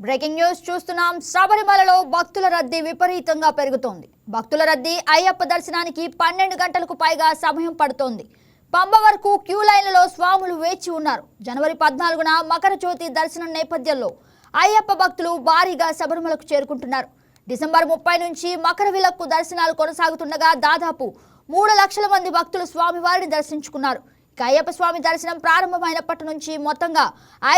Breaking news చూస్తున్నాం. శబరిమలలో భక్తుల రద్దీ విపరీతంగా పెరుగుతోంది. భక్తుల రద్దీ అయ్యప్ప దర్శనానికి పన్నెండు గంటలకు పైగా సమయం పడుతోంది. పంబ వరకు క్యూ లైన్లలో స్వాములు వేచి ఉన్నారు. జనవరి పద్నాలుగున మకర జ్యోతి దర్శనం నేపథ్యంలో అయ్యప్ప భక్తులు భారీగా శబరిమలకు చేరుకుంటున్నారు. డిసెంబర్ ముప్పై నుంచి మకర విలక్కు దర్శనాలు కొనసాగుతుండగా దాదాపు మూడు లక్షల మంది భక్తులు స్వామివారిని దర్శించుకున్నారు. కయ్యప్ప స్వామి దర్శనం ప్రారంభమైనప్పటి నుంచి మొత్తంగా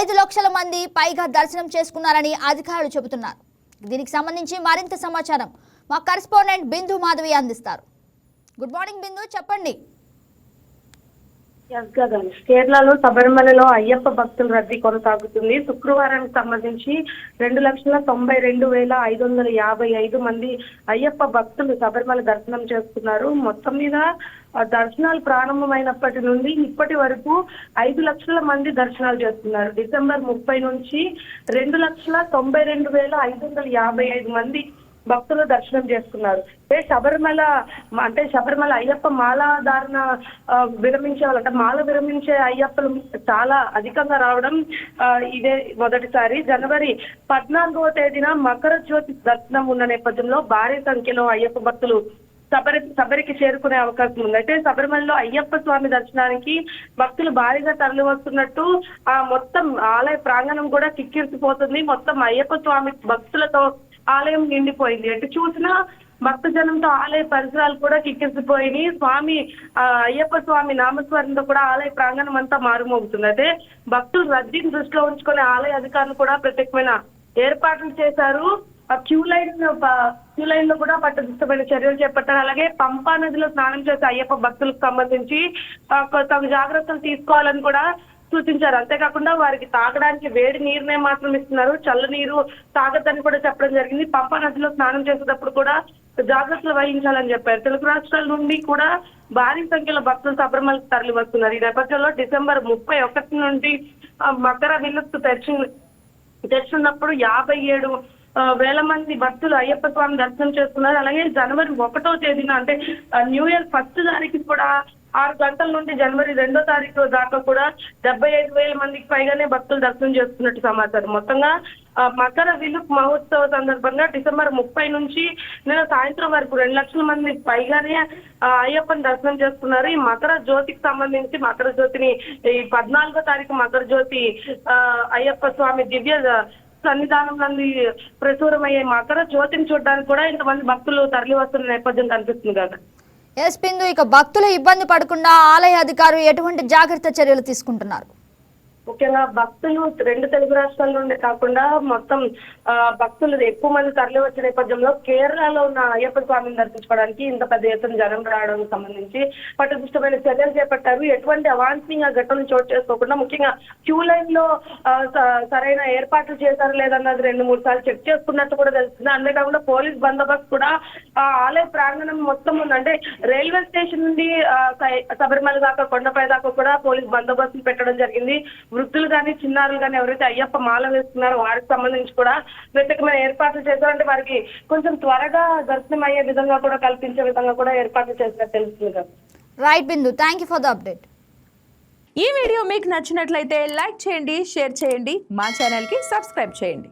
ఐదు లక్షల మంది పైగా దర్శనం చేసుకున్నారని అధికారులు చెబుతున్నారు. దీనికి సంబంధించి మరింత సమాచారం మా కరెస్పాండెంట్ బిందు మాధవి అందిస్తారు. గుడ్ మార్నింగ్ బిందు చెప్పండి. కేరళలో శబరిమలలో అయ్యప్ప భక్తుల రద్దీ కొనసాగుతుంది. శుక్రవారానికి సంబంధించి రెండు లక్షల తొంభై రెండు వేల ఐదు వందల యాభై ఐదు మంది అయ్యప్ప భక్తులు శబరిమల దర్శనం చేసుకున్నారు. మొత్తం మీద దర్శనాలు ప్రారంభమైనప్పటి నుండి ఇప్పటి వరకు ఐదు లక్షల మంది దర్శనాలు చేస్తున్నారు. డిసెంబర్ ముప్పై నుంచి రెండు లక్షల తొంభై రెండు వేల ఐదు వందల యాభై ఐదు మంది భక్తులు దర్శనం చేసుకున్నారు. అంటే శబరిమల అంటే శబరిమల అయ్యప్ప మాలాధారణ విరమించే వాళ్ళు అంటే మాల విరమించే అయ్యప్పలు చాలా అధికంగా రావడం ఆ, ఇదే మొదటిసారి. జనవరి పద్నాలుగవ తేదీన మకర జ్యోతి దర్శనం ఉన్న నేపథ్యంలో భారీ సంఖ్యలో అయ్యప్ప భక్తులు శబరి శబరికి చేరుకునే అవకాశం ఉంది. అయితే శబరిమలలో అయ్యప్ప స్వామి దర్శనానికి భక్తులు భారీగా తరలి వస్తున్నట్టు ఆ మొత్తం ఆలయ ప్రాంగణం కూడా కిక్కిరిసిపోతుంది. మొత్తం అయ్యప్ప స్వామి భక్తులతో ఆలయం నిండిపోయింది. ఎటు చూసినా భక్త జనంతో ఆలయ పరిసరాలు కూడా కిక్కిసిపోయినాయి స్వామి ఆ, అయ్యప్ప స్వామి నామస్మరణతో కూడా ఆలయ ప్రాంగణం అంతా మారుమోగుతుంది. అయితే భక్తులు రద్దీని దృష్టిలో ఉంచుకొని ఆలయ అధికారులు కూడా ప్రత్యేకమైన ఏర్పాట్లు చేశారు. ఆ క్యూ లైన్ క్యూ లైన్లో కూడా పట్టదిష్టమైన చర్యలు చేపట్టారు. అలాగే పంపా నదిలో స్నానం చేసే అయ్యప్ప భక్తులకు సంబంధించి తమ తగు జాగ్రత్తలు తీసుకోవాలని కూడా సూచించారు. అంతేకాకుండా వారికి తాగడానికి వేడి నీరునే మాత్రం ఇస్తున్నారు. చల్ల నీరు తాగద్దని కూడా చెప్పడం జరిగింది. పంపా నదిలో స్నానం చేసేటప్పుడు కూడా జాగ్రత్తలు వహించాలని చెప్పారు. తెలుగు రాష్ట్రాల నుండి కూడా భారీ సంఖ్యలో భక్తులు శబరిమలకు తరలి వస్తున్నారు. ఈ నేపథ్యంలో డిసెంబర్ ముప్పై ఒకటి నుండి మకర విలుత్తు తెరిచి తెరిచినప్పుడు యాభై ఏడు వేల మంది భక్తులు అయ్యప్ప స్వామి దర్శనం చేసుకున్నారు. అలాగే జనవరి ఒకటో తేదీన అంటే న్యూ ఇయర్ ఫస్ట్ తారీఖు కూడా ఆరు గంటల నుండి జనవరి రెండో తారీఖు దాకా కూడా డెబ్బై ఐదు వేల మందికి పైగానే భక్తులు దర్శనం చేసుకున్నట్టు సమాచారం. మొత్తంగా ఆ, మకర విలుక్ మహోత్సవ సందర్భంగా డిసెంబర్ ముప్పై నుంచి నిన్న సాయంత్రం వరకు రెండు లక్షల మంది పైగానే ఆ, అయ్యప్పని దర్శనం చేసుకున్నారు. ఈ మకర జ్యోతికి సంబంధించి మకర జ్యోతిని ఈ పద్నాలుగో తారీఖు మకర జ్యోతి ఆ, అయ్యప్ప స్వామి దివ్య సన్నిధానం నంది ప్రచురమయ్యే మకర జ్యోతిని చూడడానికి కూడా ఇంతమంది భక్తులు తరలి వస్తున్న నేపథ్యం కనిపిస్తుంది కదా. ఎస్ బిందు ఇక భక్తులు ఇబ్బంది పడకుండా ఆలయ అధికారులు ఎటువంటి జాగ్రత్త చర్యలు తీసుకుంటున్నారు? ముఖ్యంగా భక్తులు రెండు తెలుగు రాష్ట్రాల నుండి కాకుండా మొత్తం ఆ, భక్తులు ఎక్కువ మంది తరలి వచ్చే నేపథ్యంలో కేరళలో ఉన్న అయ్యప్ప స్వామిని దర్శించుకోవడానికి ఇంత పెద్ద ఎత్తున జనం రావడానికి సంబంధించి పట్టుదృష్టమైన చర్యలు చేపట్టారు. ఎటువంటి అవాంఛనీయ ఘటనలు చోటు చేసుకోకుండా ముఖ్యంగా క్యూ లైన్లో సరైన ఏర్పాట్లు చేశారు లేదన్నది రెండు మూడు సార్లు చెక్ చేసుకున్నట్టు కూడా తెలుస్తుంది. అంతేకాకుండా పోలీస్ బందోబస్తు కూడా ఆలయ ప్రాంగణం మొత్తం ఉంది అంటే రైల్వే స్టేషన్ నుండి శబరిమల దాకా కొండపై దాకా కూడా పోలీస్ బందోబస్తు పెట్టడం జరిగింది. వృద్ధులు కానీ చిన్నారులు కానీ ఎవరైతే అయ్యప్ప మాల వేస్తున్నారో వారికి సంబంధించి కూడా ప్రత్యేకమైన ఏర్పాట్లు చేశారంటే వారికి కొంచెం త్వరగా దర్శనం అయ్యే విధంగా కూడా కల్పించే విధంగా కూడా ఏర్పాట్లు చేసినట్టు తెలుస్తుంది కదా. Right Bindu thank you for the update ఈ వీడియో మీకు నచ్చినట్లయితే లైక్ చేయండి షేర్ చేయండి మా ఛానల్కి సబ్స్క్రైబ్ చేయండి.